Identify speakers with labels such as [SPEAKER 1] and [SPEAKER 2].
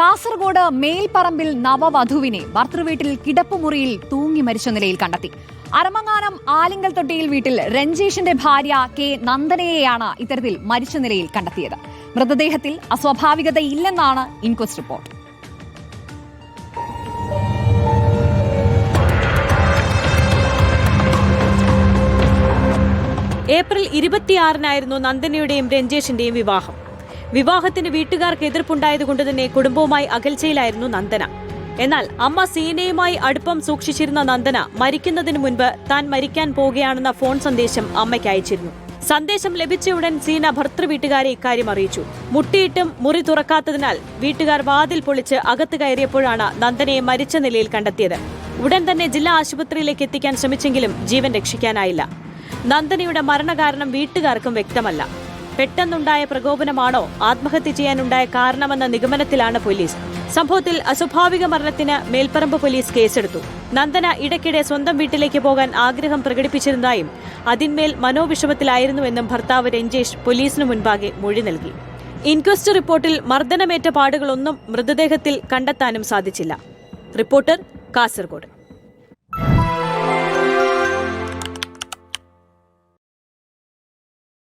[SPEAKER 1] കാസർഗോഡ് മേൽപ്പറമ്പിൽ നവവധുവിനെ ഭർത്തൃവീട്ടിൽ കിടപ്പുമുറിയിൽ തൂങ്ങി മരിച്ച നിലയിൽ കണ്ടെത്തി. അരമങ്ങാനം ആലിങ്കൽ തൊട്ടിയിൽ വീട്ടിൽ രഞ്ജേഷിന്റെ ഭാര്യ കെ നന്ദനയെയാണ് ഇത്തരത്തിൽ മരിച്ച നിലയിൽ കണ്ടെത്തിയത്. മൃതദേഹത്തിൽ അസ്വാഭാവികതയില്ലെന്നാണ് ഇൻക്വസ്റ്റ് റിപ്പോർട്ട്.
[SPEAKER 2] ഏപ്രിൽ ഇരുപത്തിയാറിനായിരുന്നു നന്ദനയുടെയും രഞ്ജേഷിന്റെയും വിവാഹം. വിവാഹത്തിന് വീട്ടുകാർക്ക് എതിർപ്പുണ്ടായതുകൊണ്ട് തന്നെ കുടുംബവുമായി അകൽച്ചയിലായിരുന്നു നന്ദന. എന്നാൽ അമ്മ സീനയുമായി അടുപ്പം സൂക്ഷിച്ചിരുന്ന നന്ദന മരിക്കുന്നതിന് മുൻപ് താൻ മരിക്കാൻ പോകുകയാണെന്ന ഫോൺ സന്ദേശം അമ്മയ്ക്ക് അയച്ചിരുന്നു. സന്ദേശം ഉടൻ സീന ഭർത്തൃ വീട്ടുകാരെ ഇക്കാര്യം അറിയിച്ചു. മുട്ടിയിട്ടും മുറി തുറക്കാത്തതിനാൽ വീട്ടുകാർ വാതിൽ പൊളിച്ച് അകത്ത് കയറിയപ്പോഴാണ് നന്ദനയെ മരിച്ച നിലയിൽ കണ്ടെത്തിയത്. ഉടൻ തന്നെ ജില്ലാ ആശുപത്രിയിലേക്ക് എത്തിക്കാൻ ശ്രമിച്ചെങ്കിലും ജീവൻ രക്ഷിക്കാനായില്ല. നന്ദനയുടെ മരണകാരണം വീട്ടുകാർക്കും വ്യക്തമല്ല. പെട്ടെന്നുണ്ടായ പ്രകോപനമാണോ ആത്മഹത്യ ചെയ്യാനുണ്ടായ കാരണമെന്ന നിഗമനത്തിലാണ് പോലീസ്. സംഭവത്തിൽ അസ്വാഭാവിക മരണത്തിന് മേൽപ്പറമ്പ് പോലീസ് കേസെടുത്തു. നന്ദന ഇടയ്ക്കിടെ സ്വന്തം വീട്ടിലേക്ക് പോകാൻ ആഗ്രഹം പ്രകടിപ്പിച്ചിരുന്നതായും അതിന്മേൽ മനോവിഷമത്തിലായിരുന്നുവെന്നും ഭർത്താവ് രഞ്ജേഷ് പോലീസിനു മുൻപാകെ മൊഴി നൽകി. ഇൻക്വസ്റ്റ് റിപ്പോർട്ടിൽ മർദ്ദനമേറ്റ പാടുകളൊന്നും മൃതദേഹത്തിൽ കണ്ടെത്താനും സാധിച്ചില്ല. റിപ്പോർട്ടർ കാസർഗോഡ്.